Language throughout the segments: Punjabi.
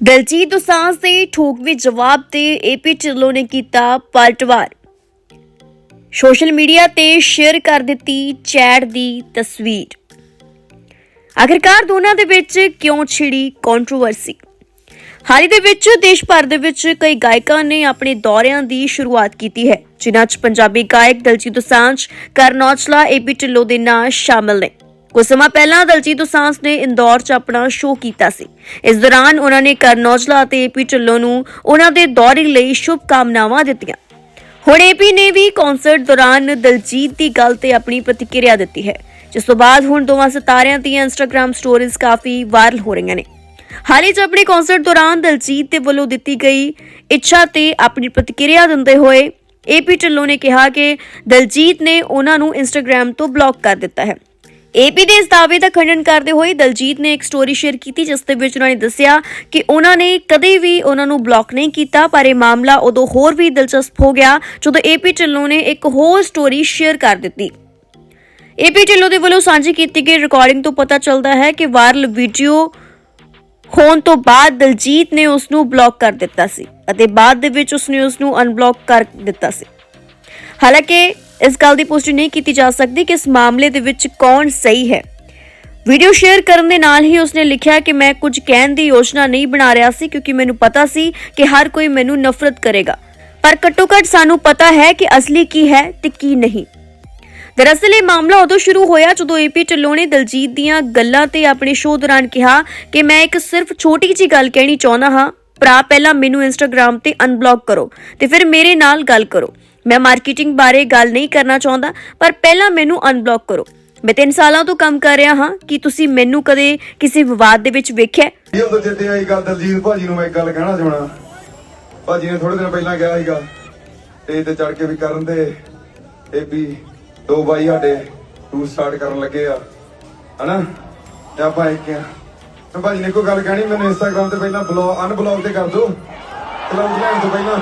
ਦਲਜੀਤ ਦੋਸਾਂਝ ਦੇ ਠੋਕਵੇਂ ਜਵਾਬ ਤੇ ਏਪੀ ਢਿੱਲੋਂ ਨੇ ਕੀਤਾ ਪਲਟਵਾਰ। ਸੋਸ਼ਲ ਮੀਡੀਆ ਤੇ ਸ਼ੇਅਰ ਕਰ ਦਿੱਤੀ ਚੈਟ ਦੀ ਤਸਵੀਰ। ਆਖਿਰਕਾਰ ਦੋਨਾਂ ਦੇ ਵਿੱਚ ਕਿਉਂ ਛਿੜੀ ਕੰਟਰੋਵਰਸੀ ਹਾਲ ਹੀ ਦੇ ਵਿੱਚ ਦੇਸ਼ ਭਰ ਦੇ ਵਿੱਚ ਕਈ ਗਾਇਕਾਂ ਨੇ ਆਪਣੇ ਦੌਰਿਆਂ ਦੀ ਸ਼ੁਰੂਆਤ ਕੀਤੀ ਹੈ, ਜਿਨ੍ਹਾਂ 'ਚ ਪੰਜਾਬੀ ਗਾਇਕ ਦਲਜੀਤ ਦੋਸਾਂਝ ਕਰਨ ਔਜਲਾ ਏਪੀ ਢਿੱਲੋਂ ਦੇ ਨਾਂ ਸ਼ਾਮਲ ਨੇ। ਕੁਝ ਸਮਾਂ ਪਹਿਲਾਂ ਦਲਜੀਤ ਦੋਸਾਂਝ ਨੇ ਇੰਦੌਰ 'ਚ ਆਪਣਾ ਸ਼ੋਅ ਕੀਤਾ ਸੀ। ਇਸ ਦੌਰਾਨ ਉਹਨਾਂ ਨੇ ਕਰਨੌਜਲਾ ਅਤੇ ਏਪੀ ਢਿੱਲੋਂ ਨੂੰ ਉਹਨਾਂ ਦੇ ਦੌਰੇ ਲਈ ਸ਼ੁਭ ਕਾਮਨਾਵਾਂ ਦਿੱਤੀਆਂ। ਹੁਣ ਏਪੀ ਨੇ ਵੀ ਕਨਸਰਟ ਦੌਰਾਨ ਦਲਜੀਤ ਦੀ ਗੱਲ ਤੇ ਆਪਣੀ ਪ੍ਰਤੀਕਿਰਿਆ ਦਿੱਤੀ ਹੈ, ਜਿਸ ਤੋਂ ਬਾਅਦ ਹੁਣ ਦੋਵਾਂ ਸਿਤਾਰਿਆਂ ਦੀਆਂ ਇੰਸਟਾਗ੍ਰam ਸਟੋਰੀਜ਼ ਕਾਫੀ ਵਾਇਰਲ ਹੋ ਰਹੀਆਂ ਨੇ। ਹਾਲੇ 'ਚ ਆਪਣੇ ਕਨਸਰਟ ਦੌਰਾਨ ਦਲਜੀਤ ਦੇ ਵੱਲੋਂ ਦਿੱਤੀ ਗਈ ਇੱਛਾ ਤੇ ਆਪਣੀ ਪ੍ਰਤੀਕਿਰਿਆ ਦਿੰਦੇ ਹੋਏ ਏਪੀ ਢਿੱਲੋਂ ਨੇ ਕਿਹਾ ਕਿ ਦਲਜੀਤ ਨੇ ਉਹਨਾਂ ਨੂੰ ਇੰਸਟਾਗ੍ਰam ਤੋਂ ਬਲੌਕ ਕਰ ਦਿੱਤਾ ਹੈ। ਏਪੀ ਦੇ ਇਸ ਦਾਅਵੇ ਦਾ ਖੰਡਨ ਕਰਦੇ ਹੋਏ ਦਲਜੀਤ ਨੇ ਇੱਕ ਸਟੋਰੀ ਸ਼ੇਅਰ ਕੀਤੀ, ਜਿਸ ਦੇ ਵਿੱਚ ਉਹਨਾਂ ਨੇ ਦੱਸਿਆ ਕਿ ਉਹਨਾਂ ਨੇ ਕਦੇ ਵੀ ਉਹਨਾਂ ਨੂੰ ਬਲੌਕ ਨਹੀਂ ਕੀਤਾ, ਪਰ ਇਹ ਮਾਮਲਾ ਉਦੋਂ ਹੋਰ ਵੀ ਦਿਲਚਸਪ ਹੋ ਗਿਆ, ਜਦੋਂ ਏਪੀ ਢਿੱਲੋਂ ਨੇ ਇੱਕ ਹੋਰ ਸਟੋਰੀ ਸ਼ੇਅਰ ਕਰ ਦਿੱਤੀ। ਏਪੀ ਢਿੱਲੋਂ ਦੇ ਵੱਲੋਂ ਸਾਂਝੀ ਕੀਤੀ ਗਈ ਰਿਕਾਰਡਿੰਗ ਤੋਂ ਪਤਾ ਚੱਲਦਾ ਹੈ ਕਿ ਵਾਇਰਲ ਵੀਡੀਓ ਹੋਣ ਤੋਂ ਬਾਅਦ ਦਲਜੀਤ ਨੇ ਉਸ ਨੂੰ ਬਲੌਕ ਕਰ ਦਿੱਤਾ ਸੀ ਅਤੇ ਬਾਅਦ ਦੇ ਵਿੱਚ ਉਸ ਨੇ ਉਸ ਨੂੰ ਅਨਬਲੌਕ ਕਰ ਦਿੱਤਾ ਸੀ। ਹਾਲਾਂਕਿ ਇਸ ਗੱਲ ਦੀ ਪੁਸ਼ਟੀ ਨਹੀਂ ਕੀਤੀ ਜਾ ਸਕਦੀ ਕਿ ਇਸ ਮਾਮਲੇ ਦੇ ਵਿੱਚ ਕੌਣ ਸਹੀ ਹੈ। ਵੀਡੀਓ ਸ਼ੇਅਰ ਕਰਨ ਦੇ ਨਾਲ ਹੀ ਉਸਨੇ ਲਿਖਿਆ ਕਿ ਮੈਂ ਕੁਝ ਕਹਿਣ ਦੀ ਯੋਜਨਾ ਨਹੀਂ ਬਣਾ ਰਿਹਾ ਸੀ ਕਿਉਂਕਿ ਮੈਨੂੰ ਪਤਾ ਸੀ ਕਿ ਹਰ ਕੋਈ ਮੈਨੂੰ ਨਫ਼ਰਤ ਕਰੇਗਾ। ਪਰ ਘੱਟੋ ਘੱਟ ਸਾਨੂੰ ਪਤਾ ਹੈ ਕਿ ਅਸਲੀ ਕੀ ਹੈ ਤੇ ਕੀ ਨਹੀਂ। ਦਰਅਸਲ ਇਹ ਮਾਮਲਾ ਉਦੋਂ ਸ਼ੁਰੂ ਹੋਇਆ ਜਦੋਂ ਏਪੀ ਢਿੱਲੋਂ ਨੇ ਦਲਜੀਤ ਦੀਆਂ ਗੱਲਾਂ ਤੇ ਆਪਣੇ ਸ਼ੋਅ ਦੌਰਾਨ ਕਿਹਾ ਕਿ ਮੈਂ ਇੱਕ ਸਿਰਫ ਛੋਟੀ ਜੀ ਗੱਲ ਕਹਿਣੀ ਚਾਹੁੰਦਾ ਹਾਂ, ਭਰਾ ਪਹਿਲਾਂ ਮੈਨੂੰ ਇੰਸਟਾਗ੍ਰam ਤੇ ਅਨਬਲੌਕ ਕਰੋ ਤੇ ਫਿਰ ਮੇਰੇ ਨਾਲ ਗੱਲ ਕਰੋ। ਮੈਂ ਮਾਰਕੀਟਿੰਗ ਬਾਰੇ ਗੱਲ ਨਹੀਂ ਕਰਨਾ ਚਾਹੁੰਦਾ, ਪਰ ਪਹਿਲਾਂ ਮੈਨੂੰ ਅਨਬਲੌਕ ਕਰੋ। ਮੈਂ 3 ਸਾਲਾਂ ਤੋਂ ਕੰਮ ਕਰ ਰਿਹਾ ਹਾਂ, ਕਿ ਤੁਸੀਂ ਮੈਨੂੰ ਕਦੇ ਕਿਸੇ ਵਿਵਾਦ ਦੇ ਵਿੱਚ ਵੇਖਿਆ ਇਹ ਉਦੋਂ ਚੇਤੇ ਆਈ ਗੱਲ ਦਲਜੀਤ ਭਾਜੀ ਨੂੰ ਮੈਂ ਇੱਕ ਗੱਲ ਕਹਿਣਾ ਚਾਹਣਾ। ਭਾਜੀ ਨੇ ਥੋੜੇ ਦਿਨ ਪਹਿਲਾਂ ਕਿਹਾ ਸੀਗਾ, ਤੇ ਤੇ ਚੜ ਕੇ ਵੀ ਕਰਨ ਦੇ, ਇਹ ਵੀ ਦੋ ਬਾਈ ਸਾਡੇ ਟੂਰ ਸਟਾਰਟ ਕਰਨ ਲੱਗੇ ਆ। ਹਨਾ? ਤੇ ਆਪਾਂ ਇੱਕ ਆ। ਤੇ ਭਾਜੀ ਨੇ ਕੋਈ ਗੱਲ ਕਹਿਣੀ, ਮੈਨੂੰ ਇੰਸਟਾਗ੍ਰam ਤੇ ਪਹਿਲਾਂ ਬਲੌਗ ਅਨਬਲੌਕ ਤੇ ਕਰ ਦਿਓ। ਕਲਾਉਡ ਲੈਣ ਤੋਂ ਪਹਿਲਾਂ।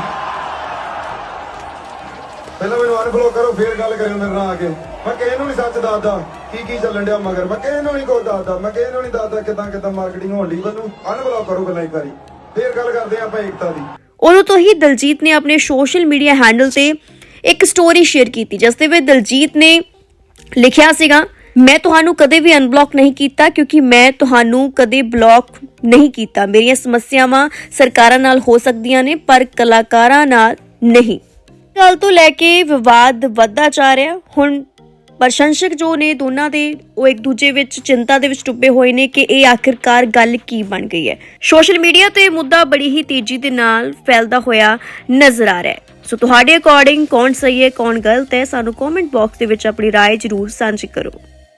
ਪਹਿਲਾਂ ਮੈਨੂੰ ਅਨਬਲੌਕ ਕਰੋ, ਫਿਰ ਗੱਲ ਕਰਿਓ ਮੇਰੇ ਨਾਲ ਆ ਕੇ। ਮੈਂ ਕਿਸੇ ਨੂੰ ਨਹੀਂ ਸੱਚ ਦੱਸਦਾ, ਕੀ ਕੀ ਚੱਲਣ ਡਿਆ ਮਗਰ। ਮੈਂ ਕਿਸੇ ਨੂੰ ਨਹੀਂ ਕੋਈ ਦੱਸਦਾ, ਮੈਂ ਕਿਸੇ ਨੂੰ ਨਹੀਂ ਦੱਸਦਾ ਕਿਦਾਂ ਕਿਦਾਂ ਮਾਰਕੀਟਿੰਗ ਹੋਣ ਦੀ ਮੈਨੂੰ। ਅਨਬਲੌਕ ਕਰੋ ਪਹਿਲਾਂ ਇੱਕ ਵਾਰੀ। ਫਿਰ ਗੱਲ ਕਰਦੇ ਆਪਾਂ ਏਕਤਾ ਦੀ। ਉਦੋਂ ਤੋਂ ਹੀ ਦਲਜੀਤ ਨੇ ਆਪਣੇ ਸੋਸ਼ਲ ਮੀਡੀਆ ਹੈਂਡਲ ਤੇ ਇੱਕ ਸਟੋਰੀ ਸ਼ੇਅਰ ਕੀਤੀ, ਜਿਸ ਦੇ ਵਿੱਚ ਦਲਜੀਤ ਨੇ ਲਿਖਿਆ ਸੀਗਾ, ਮੈਂ ਤੁਹਾਨੂੰ ਕਦੇ ਵੀ ਅਨਬਲੌਕ ਨਹੀਂ ਕੀਤਾ, ਕਿਉਂਕਿ ਮੈਂ ਤੁਹਾਨੂੰ ਕਦੇ ਬਲੌਕ ਨਹੀਂ ਕੀਤਾ। ਮੇਰੀਆਂ ਸਮੱਸਿਆਵਾਂ ਸਰਕਾਰਾਂ ਨਾਲ ਹੋ ਸਕਦੀਆਂ ਨੇ, ਪਰ ਕਲਾਕਾਰਾਂ ਨਾਲ ਨਹੀਂ। ਗੱਲ ਤੋਂ ਲੈ ਕੇ ਵਿਵਾਦ ਵੱਧਦਾ ਜਾ ਰਿਹਾ ਹੁਣ ਪ੍ਰਸ਼ੰਸਕ ਜੋ ਨੇ ਦੋਨਾਂ ਦੇ ਉਹ ਇੱਕ ਦੂਜੇ ਵਿੱਚ ਚਿੰਤਾ ਦੇ ਵਿੱਚ ਡੁੱਬੇ ਹੋਏ ਨੇ ਕਿ ਇਹ ਆਖਿਰਕਾਰ ਗੱਲ ਕੀ ਬਣ ਗਈ ਹੈ ਸੋਸ਼ਲ ਮੀਡੀਆ ਤੇ ਇਹ ਮੁੱਦਾ ਬੜੀ ਹੀ ਤੇਜ਼ੀ ਦੇ ਨਾਲ ਫੈਲਦਾ ਹੋਇਆ ਨਜ਼ਰ ਆ ਰਿਹਾ ਹੈ ਸੋ ਤੁਹਾਡੇ ਅਕੋਰਡਿੰਗ ਕੌਣ ਸਹੀ ਹੈ ਕੌਣ ਗਲਤ ਹੈ ਸਾਨੂੰ ਕਮੈਂਟ ਬਾਕਸ ਦੇ ਵਿੱਚ ਆਪਣੀ رائے ਜ਼ਰੂਰ ਸਾਂਝੀ ਕਰੋ